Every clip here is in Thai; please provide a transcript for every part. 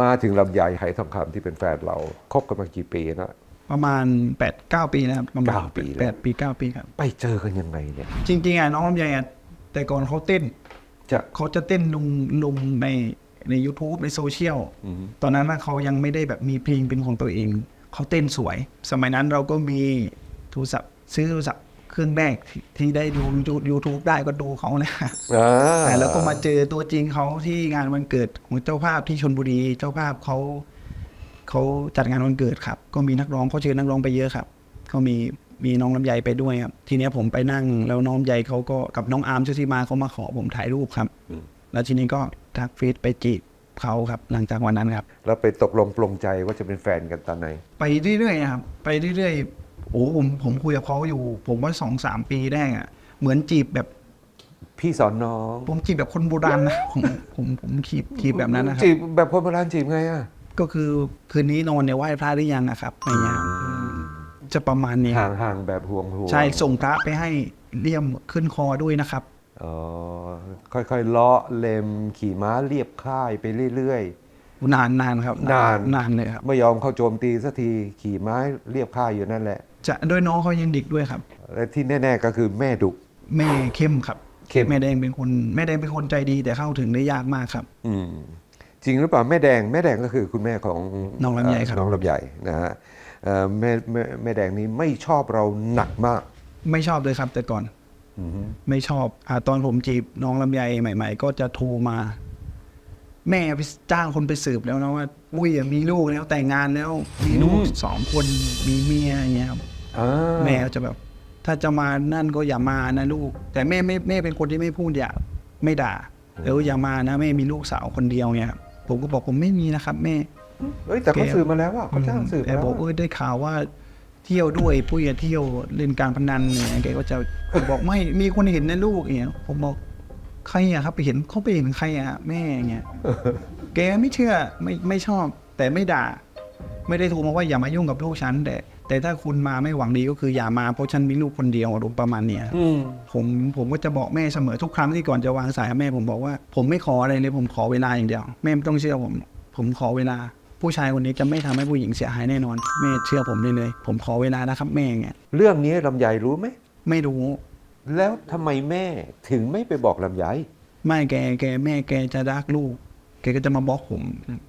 มาถึงลำไยไหทองคำที่เป็นแฟนเราคบกันมากี่ปีนะประมาณ8ปดเก้าปีนะครับประมาณเก้าปีแล้วแปดปีเก้าปีครับ ไปเจอกันยังไงเนี่ย จริงๆอะน้องลำไยอะแต่ก่อนเขาเต้น จะเขาจะเต้นลงลงในใน YouTube ในโซเชียล อืมตอนนั้นน่ะเขายังไม่ได้แบบมีเพลงเป็นของตัวเอง เขาเต้นสวย สมัยนั้นเราก็มีโทรศัพท์ซื้อโทรศัพท์ เครื่องแรกที่ที่ได้ดู YouTube ได้ก็ดูเขานะอ่าแต่แล้วก็มาเจอตัวจริงเขาที่งานวันเกิดของเจ้าภาพที่ชนบุรี เจ้าภาพเขาเขาจัดงานวันเกิดครับ ก็มีนักร้องเขาเชิญนักร้องไปเยอะครับเขามีมีน้องลำไยไปด้วยครับ ทีเนี้ยผมไปนั่งแล้วน้องลำไยเขาก็กับน้องอาร์มชุติมาเขามาขอผมถ่ายรูปครับ แล้วทีนี้ก็ทักเฟซไปจีบเขาครับ หลังจากวันนั้นครับ แล้วไปตกลงปลงใจว่าจะเป็นแฟนกันตอนไหน ไปเรื่อยๆครับ ไปเรื่อยๆ โอ้ผมผมคุยกับเขาอยู่ ผมว่าสองสามปีแรกอะเหมือนจีบแบบพี่สอนน้อง ผมจีบแบบคนโบราณนะผมผมผมจีบจีบแบบนั้นนะครับจีบแบบคนโบราณจีบไงอะก็คือคืนนี้นอนเนี่ยไหว้พระหรือยังอะครับอะไรเงี้ยจะประมาณนี้ห่างห่างแบบห่วงห่วงใช่ส่งพระไปให้เลี่ยมขึ้นคอด้วยนะครับอ๋อค่อยๆเลาะเล็มขี่ม้าเรียบค่ายไปเรื่อย นานนานครับนานนานเลยครับๆไม่ยอมเข้าโจมตีสักทีขี่ม้าเรียบค่ายอยู่นั่นแหละ จะด้วยน้องเขายังเด็กด้วยครับ และที่แน่ ๆก็คือแม่ดุแม่เข้มครับเข้มแม่แดงเป็นคนแม่แดงเป็นคนใจดีแต่เข้าถึงได้ยากมากครับ อืมจริงหรือเปล่าแม่แดงแม่แดงก็คือคุณแม่ของน้องลำไยครับน้องลำไยนะฮะเอ่อแม่แม่แม่แดงนี้ไม่ชอบเราหนักมาก ไม่ชอบเลยครับแต่ก่อนอือฮึไม่ชอบอ่าตอนผมจีบน้องลำไยใหม่ ๆ ก็จะโทรมา แม่ไปจ้างคนไปสืบแล้วนะว่าอุ้ยมีลูกแล้วแต่งงานแล้วมีลูกสองคนมีเมียอย่างเงี้ยครับอ่าแม่ก็จะแบบ ถ้าจะมานั่นก็อย่ามานะลูก แต่แม่ไม่แม่เป็นคนที่ไม่พูดอย่าไม่ด่าเอออย่ามานะแม่มีลูกสาวคนเดียวเงี้ยครับผมก็บอกผมไม่มีนะครับ แม่เอ้ยแต่เขาแกสืบมาแล้วว่าเขาจ้างสืบแต่มาแล้วบอกเออได้ข่าวว่าเที่ยวด้วยปุ้ยเที่ยวเล่นการพนันเนี่ยแกก็จะบอกไม่มีคนเห็นนะลูกอย่างเงี้ยผมบอก ใครอะครับไปเห็นเขาไปเห็นใครอะแม่อย่างเงี้ยแกไม่เชื่อไม่ไม่ชอบ แต่ไม่ด่า ไม่ได้โทรมาว่าอย่ามายุ่งกับลูกฉันแต่แต่ถ้าคุณมาไม่หวังดีก็คืออย่ามาเพราะฉันมีลูกคนเดียวอารมณ์ประมาณเนี้ยครับอืมผมผมก็จะบอกแม่เสมอทุกครั้งที่ก่อนจะวางสายกับแม่ผมบอกว่า ผมไม่ขออะไรเลยผมขอเวลาอย่างเดียวแม่ไม่ต้องเชื่อผม ผมขอเวลา ผู้ชายคนนี้จะไม่ทำให้ผู้หญิงเสียหายแน่นอนแม่เชื่อผมเลยเลย ผมขอเวลานะครับแม่อย่างเงี้ยเรื่องนี้ลำไยรู้ไหมไม่รู้ แล้วทำไมแม่ถึงไม่ไปบอกลำไยไม่แกแกแม่แกจะรักลูก แกก็จะมาบล็อกผม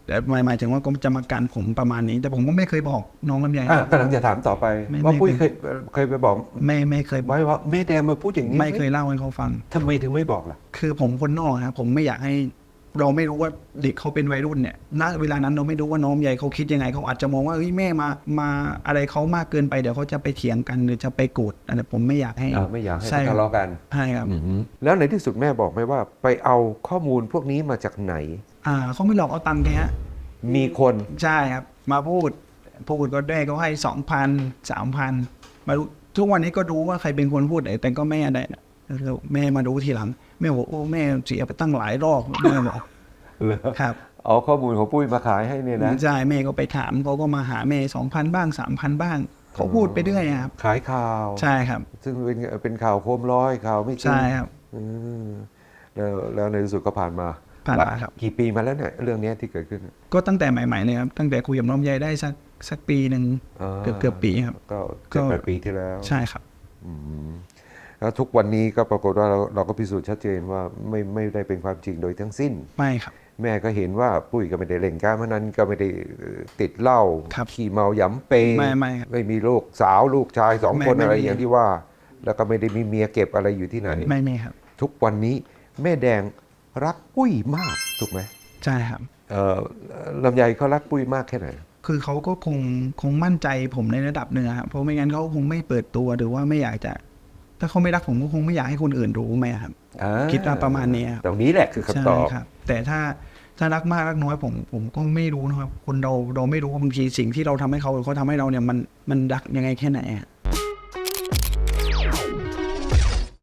แต่หมายหมายถึงว่าก็จะมากันผมประมาณนี้ แต่ผมก็ไม่เคยบอกน้องลำไย อะกำลังจะถามต่อไป ไม่ว่าไม่ ปุ้ยเคยเคยไปบอกไม่ไม่เคยบอกไว้ว่าแม่แดงมาพูดอย่างนี้ไม่เคยเล่าให้เขาฟัง ทำไมถึงไม่บอกล่ะ คือผมคนนอกนะครับผมไม่อยากให้ เราไม่รู้ว่าเด็กเขาเป็นวัยรุ่นเนี่ยณเวลานั้นเราไม่รู้ว่าน้องใหญ่เขาคิดยังไงเขาอาจจะมองว่าเฮ้ยแม่มามาอะไรเขามากเกินไปเดี๋ยวเขาจะไปเถียงกันหรือจะไปโกรธอะไรผมไม่อยากให้อ่าไม่อยากให้ใช่ครับทะเลาะกัน ใช่ครับแล้วในที่สุดแม่บอกไหมว่าไปเอาข้อมูลพวกนี้มาจากไหน อ่าเขาไม่หลอกเอาตังค์แกฮะมีคนใช่ครับ มาพูดพูดก็ได้เขาให้สองพันสามพันมารู้ทุกวันนี้ก็รู้ว่าใครเป็นคนพูดแต่ก็แม่ได้นะ แล้วแม่มารู้ทีหลัง แม่บอกโอ้แม่เสียไปตั้งหลายรอบแม่บอกเหรอครับเอาข้อมูลของปุ้ยมาขายให้เนี่ยนะใช่แม่ก็ไปถามเขาก็มาหาแม่สองพันบ้างสามพันบ้างเขาพูดไปเรื่อยอะครับ ขายข่าวใช่ครับ ซึ่งเป็นเป็นข่าวโคมร้อยข่าวไม่จริงใช่ครับอืมแล้วแล้วในที่สุดก็ผ่านมาผ่านมาครับกี่ปีมาแล้วเนี่ยเรื่องเนี้ยที่เกิดขึ้น ก็ตั้งแต่ใหม่ๆเลยครับตั้งแต่คุยกับน้องใยได้สักสักปีหนึ่งาเกือบเกือบปีครับ ก็ก็เจ็ดแปดปีที่แล้ว ใช่ครับอืม แล้วทุกวันนี้ก็ปรากฏว่าเราเราก็พิสูจน์ชัดเจนว่าไม่ไม่ได้เป็นความจริงโดยทั้งสิ้น ไม่ครับ แม่ก็เห็นว่าปุ้ยก็ไม่ได้เล่นการพนันก็ไม่ได้เอ่อติดเหล้าครับขี่เมาหยำเปไม่ไม่ครับไม่มีลูกสาวลูกชายสองไม่คนไม่อะไรมี อย่างที่ว่า แล้วก็ไม่ได้มีเมียเก็บอะไรอยู่ที่ไหน ไม่ไม่ครับ ทุกวันนี้แม่แดงรักปุ้ยมากถูกไหมใช่ครับ เอ่อลำไยเขารักปุ้ยมากแค่ไหน คือเขาก็คงคงมั่นใจผมในระดับหนึ่งอะครับเพราะไม่งั้นเขาคงไม่เปิดตัวหรือว่าไม่อยากจะ ถ้าเขาไม่รักผมก็คงไม่อยากให้คนอื่นรู้ไหมครับอ่าคิดว่าประมาณนี้ครับตรงนี้แหละคือคำตอบใช่ครับ แต่ถ้าถ้ารักมากรักน้อยผมผมก็ไม่รู้นะครับ คนเราเราไม่รู้ว่าบางทีสิ่งที่เราทำให้เขาหรือเขาทำให้เราเนี่ยมันมันรักยังไงแค่ไหนอะ